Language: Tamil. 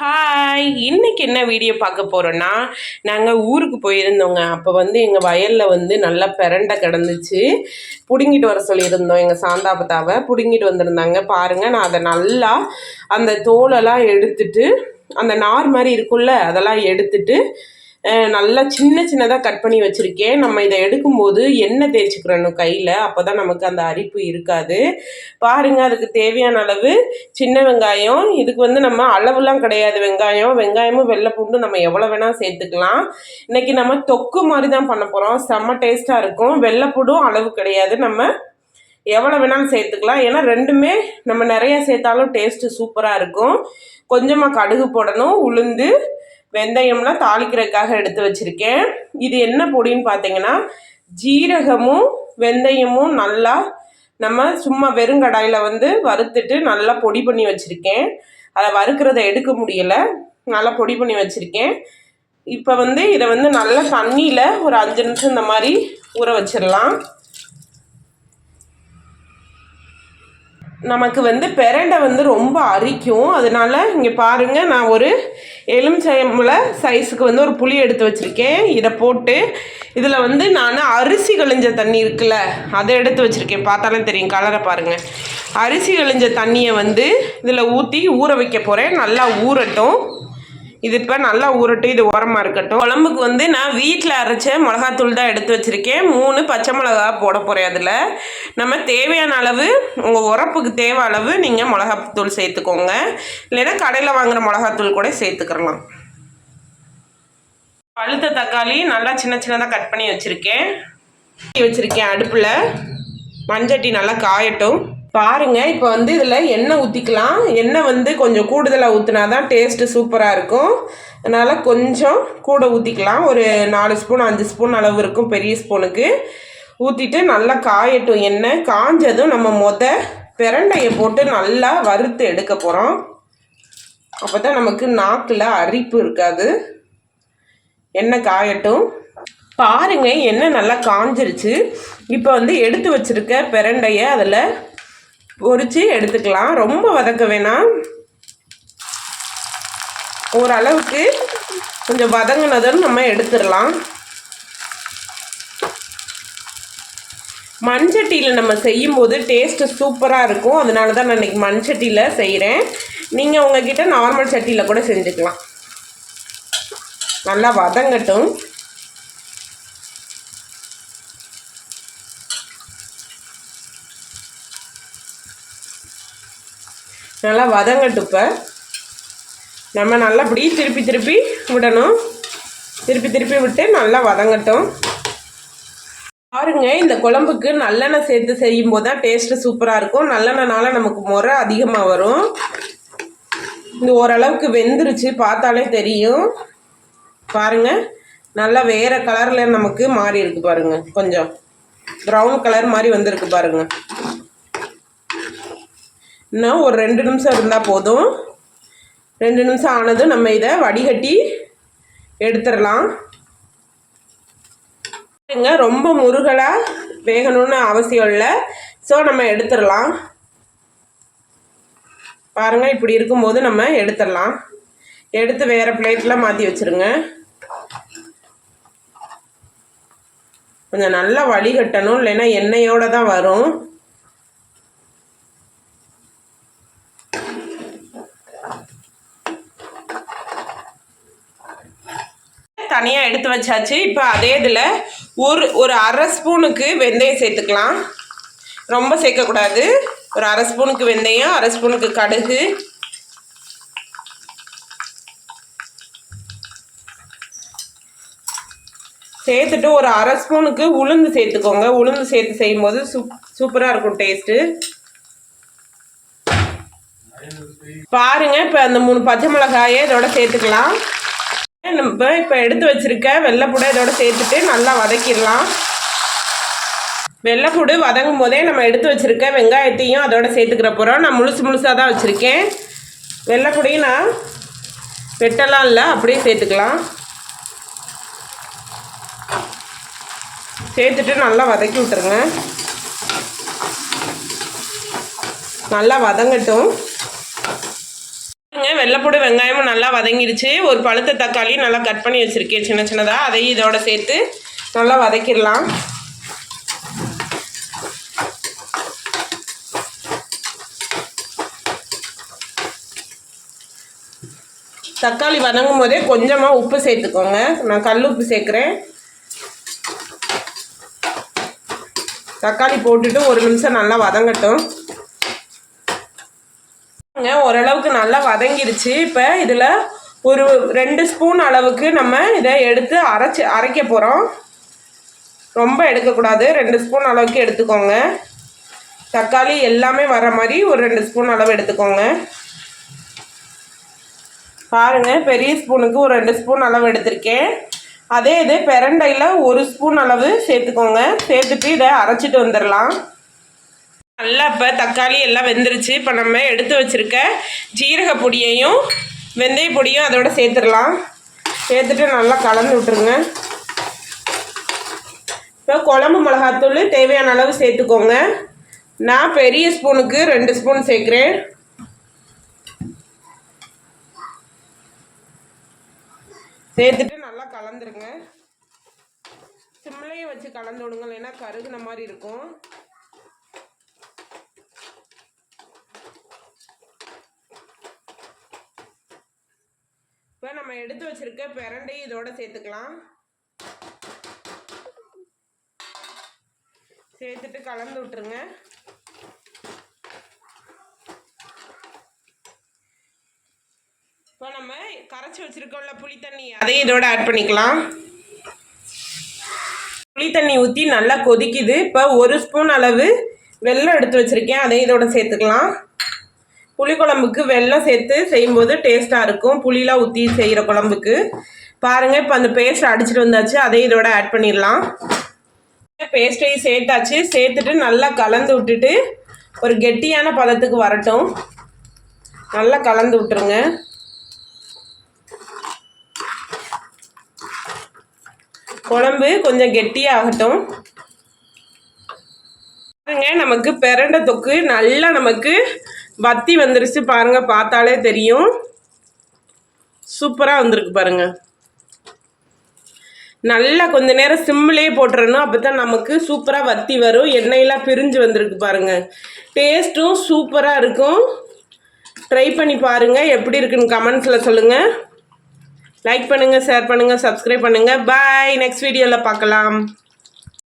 ஹாய் இன்னைக்கு என்ன வீடியோ பார்க்க போகிறோன்னா நாங்கள் ஊருக்கு போயிருந்தோங்க. அப்போ வந்து எங்கள் வயலில் வந்து நல்லா பிரண்டை கிடந்துச்சு. பிடுங்கிட்டு வர சொல்லியிருந்தோம் எங்கள் சாந்தாபத்தாவை பிடுங்கிட்டு வந்திருந்தாங்க. பாருங்கள் நான் அதை நல்லா அந்த தோலெல்லாம் எடுத்துட்டு அந்த நார் மாதிரி இருக்குல்ல அதெல்லாம் எடுத்துட்டு நல்லா சின்ன சின்னதாக கட் பண்ணி வச்சுருக்கேன். நம்ம இதை எடுக்கும்போது எண்ணெய் தேய்ச்சிக்கிறணும் கையில். அப்போ தான் நமக்கு அந்த அரிப்பு இருக்காது. பாருங்கள் அதுக்கு தேவையான அளவு சின்ன வெங்காயம். இதுக்கு வந்து நம்ம அளவுலாம் கிடையாது. வெங்காயம் வெங்காயமும் வெள்ளை பூண்டும் நம்ம எவ்வளோ வேணால் சேர்த்துக்கலாம். இன்றைக்கி நம்ம தொக்கு மாதிரி தான் பண்ண போகிறோம் செம்ம டேஸ்ட்டாக இருக்கும். வெள்ளைப்பூடும் அளவு கிடையாது. நம்ம எவ்வளோ வேணாலும் சேர்த்துக்கலாம். ஏன்னா ரெண்டுமே நம்ம நிறைய சேர்த்தாலும் டேஸ்ட்டு சூப்பராக இருக்கும். கொஞ்சமாக கடுகு போடணும். உளுந்து வெந்தயம்லாம் தாளிக்கிறதுக்காக எடுத்து வச்சுருக்கேன். இது என்ன பொடின்னு பார்த்தீங்கன்னா ஜீரகமும் வெந்தயமும் நல்லா நம்ம சும்மா வெறுங்கடாயில் வந்து வறுத்துட்டு நல்லா பொடி பண்ணி வச்சுருக்கேன். அதை வறுக்கிறத எடுக்க முடியலை. நல்லா பொடி பண்ணி வச்சுருக்கேன். இப்போ வந்து இதை வந்து நல்லா தண்ணியில் ஒரு அஞ்சு நிமிஷம் இந்த மாதிரி ஊற வச்சிடலாம். நமக்கு வந்து பெரண்டை வந்து ரொம்ப அரிக்கும். அதனால இங்கே பாருங்கள் நான் ஒரு எலுமிச்சம்பள சைஸுக்கு வந்து ஒரு புளி எடுத்து வச்சுருக்கேன். இதை போட்டு இதில் வந்து நான் அரிசி கழிஞ்ச தண்ணி இருக்குல்ல அதை எடுத்து வச்சுருக்கேன். பார்த்தாலே தெரியும் கலரை பாருங்கள் அரிசி கழிஞ்ச தண்ணியை வந்து இதில் ஊற்றி ஊற வைக்க போகிறேன் நல்லா ஊறட்டும். இது இப்போ நல்லா ஊறட்டும் இது ஓரமாக இருக்கட்டும். குழம்புக்கு வந்து நான் வீட்டில் அரைச்ச மிளகாத்தூள் தான் எடுத்து வச்சுருக்கேன். மூணு பச்சை மிளகா போட போகிறேன் அதில். நம்ம தேவையான அளவு உங்கள் உரப்புக்கு தேவை அளவு நீங்கள் மிளகாத்தூள் சேர்த்துக்கோங்க. இல்லைன்னா கடையில் வாங்குகிற மிளகாத்தூள் கூட சேர்த்துக்கிறலாம் பழுத்த தக்காளி நல்லா சின்ன சின்னதாக கட் பண்ணி வச்சுருக்கேன். வச்சுருக்கேன் அடுப்பில். மஞ்சட்டி நல்லா காயட்டும். பாருங்கள் இப்போ வந்து இதில் எண்ணெய் ஊற்றிக்கலாம் எண்ணெய் வந்து கொஞ்சம் கூடுதலாக ஊற்றினா தான் டேஸ்ட்டு சூப்பராக இருக்கும். அதனால் கொஞ்சம் கூட ஊற்றிக்கலாம் ஒரு நாலு ஸ்பூன் அஞ்சு ஸ்பூன் அளவு இருக்கும் பெரிய ஸ்பூனுக்கு ஊற்றிட்டு நல்லா காயட்டும் எண்ணெய். காஞ்சதும் நம்ம மொத பிரண்டையை போட்டு நல்லா வறுத்து எடுக்க போகிறோம் அப்போ தான் நமக்கு நாக்கில் அரிப்பு இருக்காது. எண்ணெய் காயட்டும். பாருங்கள் எண்ணெய் நல்லா காஞ்சிருச்சு. இப்போ வந்து எடுத்து வச்சிருக்க பிரண்டையை அதில் பொறிச்சு எடுத்துக்கலாம். ரொம்ப வதக்க வேணாம். ஓரளவுக்கு கொஞ்சம் வதங்கினதும் நம்ம எடுத்துடலாம். மண்சட்டியில் நம்ம செய்யும்போது டேஸ்ட்டு சூப்பராக இருக்கும். அதனால தான் நான் இன்றைக்கி மண்சட்டியில் செய்கிறேன் நீங்கள் உங்ககிட்ட நார்மல் சட்டியில் கூட செஞ்சுக்கலாம். நல்லா வதங்கட்டும். நல்லா வதங்கட்டும் இப்போ நம்ம நல்லா இப்படி திருப்பி திருப்பி விடணும். திருப்பி திருப்பி விட்டு நல்லா வதங்கட்டும். பாருங்க இந்த குழம்புக்கு நல்லெண்ணெய் சேர்த்து செய்யும் போது தான் டேஸ்ட்டு சூப்பராக இருக்கும். நல்லெண்ணெய்னால நமக்கு முறை அதிகமாக வரும். இது ஓரளவுக்கு வெந்துருச்சு பார்த்தாலே தெரியும். பாருங்க நல்லா வேறு கலரில் நமக்கு மாறி இருக்கு பாருங்க கொஞ்சம். ப்ரௌன் கலர் மாதிரி வந்திருக்கு பாருங்க. இன்னும் ஒரு ரெண்டு நிமிஷம் இருந்தால் போதும். ரெண்டு நிமிஷம் ஆனதும் நம்ம இதை வடிகட்டி எடுத்துடலாம். பாருங்க ரொம்ப முருகலாக வேகணும்னு அவசியம் இல்லை. ஸோ நம்ம எடுத்துடலாம். பாருங்கள் இப்படி இருக்கும்போது நம்ம எடுத்துடலாம். எடுத்து வேறு பிளேட்டில் மாற்றி வச்சிருங்க. கொஞ்சம் நல்லா வடிகட்டணும் இல்லைன்னா எண்ணெயோடு தான் வரும். தனியாக எடுத்து வச்சாச்சு. இப்போ அதே இதில் ஒரு ஒரு அரை ஸ்பூனுக்கு வெந்தயம் சேர்த்துக்கலாம். ரொம்ப சேர்க்கக்கூடாது. ஒரு அரை ஸ்பூனுக்கு வெந்தயம் அரை ஸ்பூனுக்கு கடுகு. சேர்த்துட்டு ஒரு அரை ஸ்பூனுக்கு உளுந்து சேர்த்துக்கோங்க. உளுந்து சேர்த்து செய்யும்போது சூப் சூப்பராக இருக்கும் டேஸ்ட்டு. பாருங்க இப்போ அந்த மூணு பச்சை மிளகாயை இதோட சேர்த்துக்கலாம். நம்ம இப்போ எடுத்து வச்சுருக்க வெள்ளைப்பூடை இதோட சேர்த்துட்டு நல்லா வதக்கிடலாம். வெள்ளைப்பூடு வதங்கும் போதே நம்ம எடுத்து வச்சுருக்க வெங்காயத்தையும் அதோட சேர்த்துக்கிற போகிறோம் நான் முழுசு முழுசாக தான் வச்சுருக்கேன். வெள்ளைப்பூடையும் நான் வெட்டலாம் இல்லை அப்படியே சேர்த்துக்கலாம். சேர்த்துட்டு நல்லா வதக்கி விட்டுருங்க. நல்லா வதங்கட்டும். வெள்ளைப்பூடு வெங்காயமும் நல்லா வதங்கிடுச்சு. ஒரு பழுத்த தக்காளி நல்லா கட் பண்ணி வச்சுருக்கேன். சின்ன சின்னதாக அதையும் இதோட சேர்த்து நல்லா வதக்கிடலாம். தக்காளி வதங்கும் போதே கொஞ்சமாக உப்பு சேர்த்துக்கோங்க. நான் கல் உப்பு சேர்க்குறேன். தக்காளி போட்டுட்டு ஒரு நிமிஷம் நல்லா வதங்கட்டும். ஓரளவுக்கு நல்லா வதங்கிருச்சு. இப்போ இதில் ஒரு ரெண்டு ஸ்பூன் அளவுக்கு நம்ம இதை எடுத்து அரைச்சி அரைக்க போகிறோம் ரொம்ப எடுக்கக்கூடாது. ரெண்டு ஸ்பூன் அளவுக்கு எடுத்துக்கோங்க. தக்காளி எல்லாமே வர மாதிரி ஒரு ரெண்டு ஸ்பூன் அளவு எடுத்துக்கோங்க. பாருங்க பெரிய ஸ்பூனுக்கு ஒரு ரெண்டு ஸ்பூன் அளவு எடுத்திருக்கேன். அதே இது பெரண்டையில் ஒரு ஸ்பூன் அளவு சேர்த்துக்கோங்க. சேர்த்துட்டு இதை அரைச்சிட்டு வந்துடலாம். நல்லா இப்போ தக்காளி எல்லாம் வெந்துருச்சு. இப்போ நம்ம எடுத்து வச்சுருக்க ஜீரக பொடியையும் வெந்தய பொடியும் அதோட சேர்த்துடலாம். சேர்த்துட்டு நல்லா கலந்து விட்டுருங்க. இப்போ குழம்பு மிளகாத்தூள் தேவையான அளவு சேர்த்துக்கோங்க. நான் பெரிய ஸ்பூனுக்கு ரெண்டு ஸ்பூன் சேர்க்குறேன். சேர்த்துட்டு நல்லா கலந்துருங்க. சிம்லையே வச்சு கலந்து விடுங்க இல்லைன்னா கருகுன மாதிரி இருக்கும். இப்போ நம்ம எடுத்து வச்சுருக்க பிரண்டையும் இதோட சேர்த்துக்கலாம். சேர்த்துட்டு கலந்து விட்டுருங்க. இப்போ நம்ம கரைச்சி வச்சுருக்கோம்ல புளி தண்ணி அதையும் இதோட ஆட் பண்ணிக்கலாம். புளி தண்ணி ஊற்றி நல்லா கொதிக்குது. இப்போ ஒரு ஸ்பூன் அளவு வெள்ளம் எடுத்து வச்சிருக்கேன். அதையும் இதோட சேர்த்துக்கலாம். புளிக்குழம்புக்கு வெள்ளம் சேர்த்து செய்யும்போது டேஸ்ட்டாக இருக்கும். புளிலாம் ஊற்றி செய்கிற குழம்புக்கு. பாருங்கள் இப்போ அந்த பேஸ்ட் அடிச்சிட்டு வந்தாச்சு. அதையும் இதோட ஆட் பண்ணிடலாம். பேஸ்ட்டையும் சேர்த்தாச்சு. சேர்த்துட்டு நல்லா கலந்து விட்டுட்டு ஒரு கெட்டியான பதத்துக்கு வரட்டும். நல்லா கலந்து விட்டுருங்க. குழம்பு கொஞ்சம் கெட்டியாகட்டும். பாருங்க நமக்கு பிரண்ட தொக்கு நல்லா நமக்கு வத்தி வந்துருச்சு பாருங்க பார்த்தாலே தெரியும். சூப்பராக வந்திருக்கு பாருங்க. நல்லா கொஞ்ச நேரம் சிம்மிலே போட்டுறணும் அப்போ தான் நமக்கு சூப்பராக வத்தி வரும். எண்ணெயெல்லாம் பிரிஞ்சு வந்திருக்கு பாருங்கள் டேஸ்ட்டும் சூப்பராக இருக்கும். ட்ரை பண்ணி பாருங்கள் எப்படி இருக்குன்னு கமெண்ட்ஸில் சொல்லுங்கள் லைக் பண்ணுங்கள் ஷேர் பண்ணுங்கள் சப்ஸ்கிரைப் பண்ணுங்கள் பாய் நெக்ஸ்ட் வீடியோவில் பார்க்கலாம்.